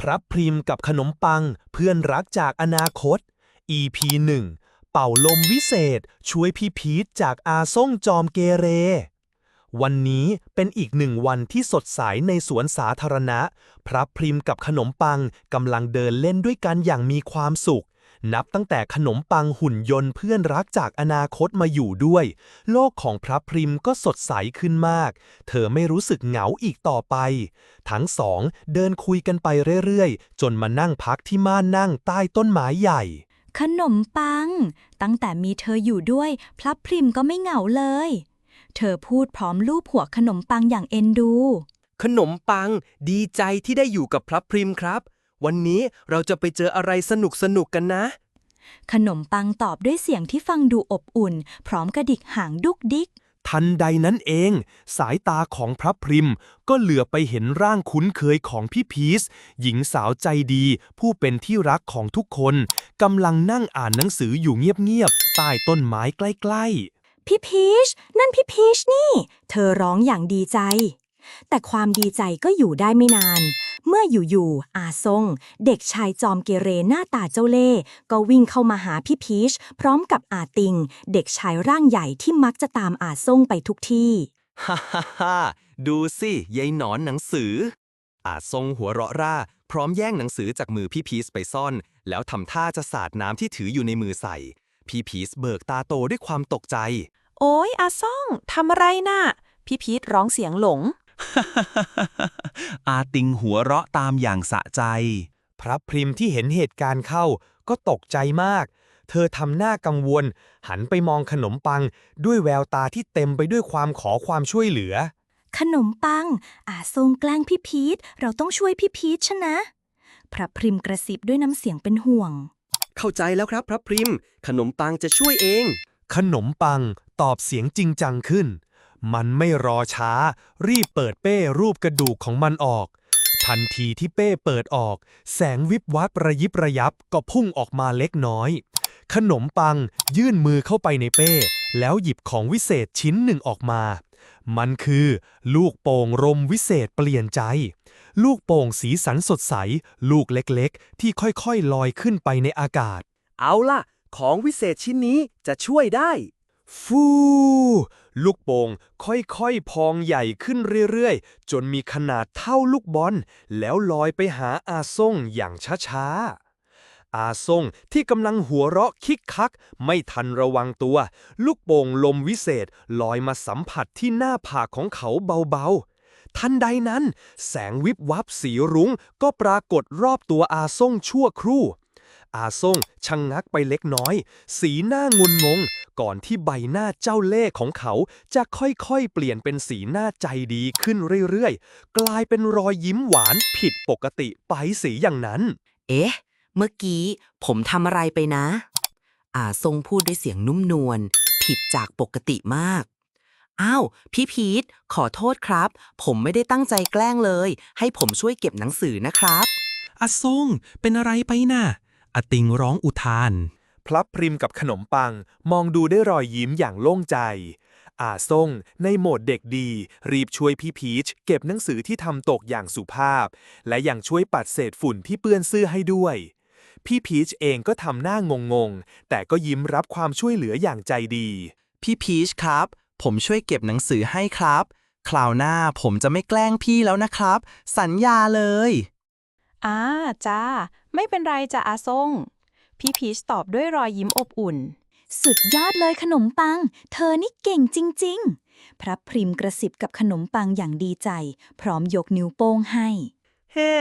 พระพริมกับขนมปัง เพื่อนรักจากอนาคต EP 1 เป่าลมวิเศษ ช่วยพี่พีทจากอาส่งจอมเกเร วันนี้เป็นอีกหนึ่งวันที่สดใสในสวนสาธารณะ พระพริมกับขนมปังกำลังเดินเล่นด้วยกันอย่างมีความสุข นับตั้งแต่ขนมปังหุ่นยนต์เพื่อนรักจากอนาคตมาอยู่ด้วย โลกของพระพริมก็สดใสขึ้นมาก เธอไม่รู้สึกเหงาอีกต่อไป ทั้งสองเดินคุยกันไปเรื่อยๆ จนมานั่งพักที่ม่านนั่งใต้ต้นไม้ใหญ่ ขนมปัง ตั้งแต่มีเธออยู่ด้วยพลับพริมก็ไม่เหงาเลย เธอพูดพร้อมลูบหัวขนมปังอย่างเอ็นดู ขนมปังดีใจที่ได้อยู่กับพระพริมครับ วันนี้เราจะไปเจออะไรสนุกสนุกๆกันนะ ขนมปังตอบด้วยเสียงที่ฟังดูอบอุ่น พร้อมกระดิกหางดุกดิก ทันใดนั้นเอง สายตาของพระพริม ก็เหลือไปเห็นร่างคุ้นเคยของพี่พีชหญิงสาวใจดี ผู้เป็นที่รักของทุกคนกำลังนั่งอ่านหนังสืออยู่เงียบๆใต้ต้นไม้ใกล้พี่พีช นั่นพี่พีชนี่ เธอร้องอย่างดีใจ แต่ความดีใจก็อยู่ได้ไม่นาน เมื่ออยู่ๆอาซง เด็กชายจอมเกเรหน้าตาเจ้าเล่ห์ก็วิ่งเข้ามาหาพี่พีช พร้อมกับอาติง เด็กชายร่างใหญ่ที่มักจะตามอาซงไปทุกที่ ฮ่าฮ่าฮ่าดูสิยายหนอนหนังสือ อาจทรงหัวเราะร่า พร้อมแย่งหนังสือจากมือพี่พีชไปซ่อน แล้วทำท่าจะสาดน้ำที่ถืออยู่ในมือใส่ พี่พีชเบิกตาโตด้วยความตกใจ โอ้ยอาซ่องทำอะไรน่ะ พี่พีทร้องเสียงหลง อาติงหัวเราะตามอย่างสะใจๆพระพริมที่เห็นเหตุการณ์เข้าก็ตกใจมาก เธอทำหน้ากังวล หันไปมองขนมปัง ด้วยแววตาที่เต็มไปด้วยความขอความช่วยเหลือ ขนมปัง อาซงแกล้งพี่พีชเราต้องช่วยพี่พีชชนะ พระพริมกระซิบด้วยน้ำเสียงเป็นห่วง เข้าใจแล้วครับพระพริม ขนมปังจะช่วยเอง ขนมปังตอบเสียงจริงจังขึ้น มันไม่รอช้า รีบเปิดเป้รูปกระดูกของมันออก ทันทีที่เป้เปิดออก แสงวิบวับระยิบระยับก็พุ่งออกมาเล็กน้อย ขนมปังยื่นมือเข้าไปในเป้ แล้วหยิบของวิเศษชิ้นหนึ่งออกมา มันคือ ลูกโป่งรมวิเศษเปลี่ยนใจ ลูกโป่งสีสันสดใส ลูกเล็กๆ ที่ค่อยๆลอยขึ้นไปในอากาศ เอาล่ะ ของวิเศษชิ้นนี้จะช่วยได้ ฟูลูกโป่งค่อยๆ พองใหญ่ขึ้นเรื่อยๆ จนมีขนาดเท่าลูกบอล แล้วลอยไปหาอาซ่งอย่างช้าๆ อาซ่งที่กำลังหัวเราะคิกคัก ไม่ทันระวังตัว ลูกโป่งลมวิเศษลอยมาสัมผัสที่หน้าผากของเขาเบาๆทันใดนั้น แสงวิบวับสีรุ้งก็ปรากฏรอบตัวอาซ่งชั่วครู่ อาซ่งชะงงักไปเล็กน้อย สีหน้างุนงง ก่อนที่ใบหน้าเจ้าเล่ห์ของเขาจะค่อยๆ เปลี่ยนเป็นสีหน้าใจดีขึ้นเรื่อยๆ กลายเป็นรอยยิ้มหวานผิดปกติไปสีอย่างนั้น เอ๊ะ เมื่อกี้ผมทำอะไรไปนะ อาทรงพูดด้วยเสียงนุ่มนวลผิดจากปกติมากอ้าว พี่พีทขอโทษครับ ผมไม่ได้ตั้งใจแกล้งเลย ให้ผมช่วยเก็บหนังสือนะครับอาซงเป็นอะไรไปน่ะ อาติงร้องอุทาน พลับพริมกับขนมปัง มองดูได้วยรอยยิ้มอย่างโล่งใจ อาซ่งในโหมดเด็กดี รีบช่วยพี่พีชเก็บหนังสือที่ทำตกอย่างสุภาพ และยังช่วยปัดเศษฝุ่นที่เปื้อนเสื้อให้ด้วย พี่พีชเองก็ทำหน้างงงๆแต่ก็ยิ้มรับความช่วยเหลืออย่างใจดี พี่พีชครับ ผมช่วยเก็บหนังสือให้ครับ คราวหน้าผมจะไม่แกล้งพี่แล้วนะครับ สัญญาเลย อ่าจ้า ไม่เป็นไรจ้ะอาซ่ง พี่พีชตอบด้วยรอยยิ้มอบอุ่น สุดยอดเลยขนมปัง เธอนี่เก่งจริง ๆ พระพริมกระซิบกับขนมปังอย่างดีใจ พร้อมยกนิ้วโป้งให้ แฮ่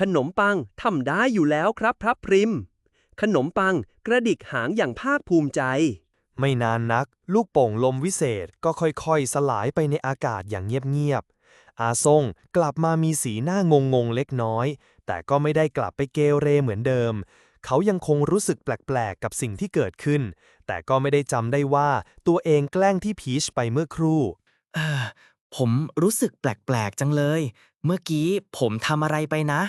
ขนมปังทำได้อยู่แล้วครับพระพริม ขนมปังกระดิกหางอย่างภาคภูมิใจ ไม่นานนัก ลูกโป่งลมวิเศษก็ค่อยๆ สลายไปในอากาศอย่างเงียบๆอาซ่งกลับมามีสีหน้างงๆเล็กน้อย แต่ก็ไม่ได้กลับไปเกเรเหมือนเดิม เขายังคงรู้สึกแปลกๆ กับสิ่งที่เกิดขึ้น แต่ก็ไม่ได้จำได้ว่าตัวเองแกล้งที่พีชไปเมื่อครู่ เออ ผมรู้สึกแปลกๆ จังเลย เมื่อกี้ผมทำอะไรไปนะ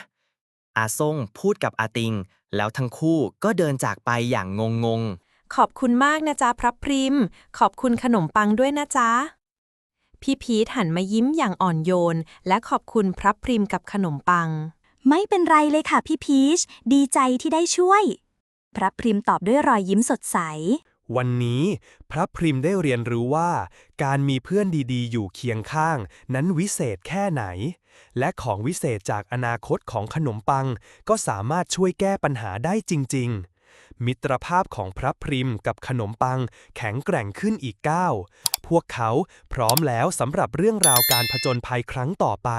อาซงพูดกับอาติง แล้วทั้งคู่ก็เดินจากไปอย่างงงๆขอบคุณมากนะจ๊ะพระพริม ขอบคุณขนมปังด้วยนะจ๊ะ พี่พีทหันมายิ้มอย่างอ่อนโยน และขอบคุณพระพริมกับขนมปัง ไม่เป็นไรเลยค่ะพี่พีช ดีใจที่ได้ช่วย พระพริมตอบด้วยรอยยิ้มสดใส วันนี้พระพริมได้เรียนรู้ว่า การมีเพื่อนดีๆ อยู่เคียงข้าง นั้นวิเศษแค่ไหน และของวิเศษจากอนาคตของขนมปัง ก็สามารถช่วยแก้ปัญหาได้จริง ๆมิตรภาพของพระพริมกับขนมปังแข็งแกร่งขึ้นอีกก้าว พวกเขาพร้อมแล้วสำหรับเรื่องราวการผจญภัยครั้งต่อไป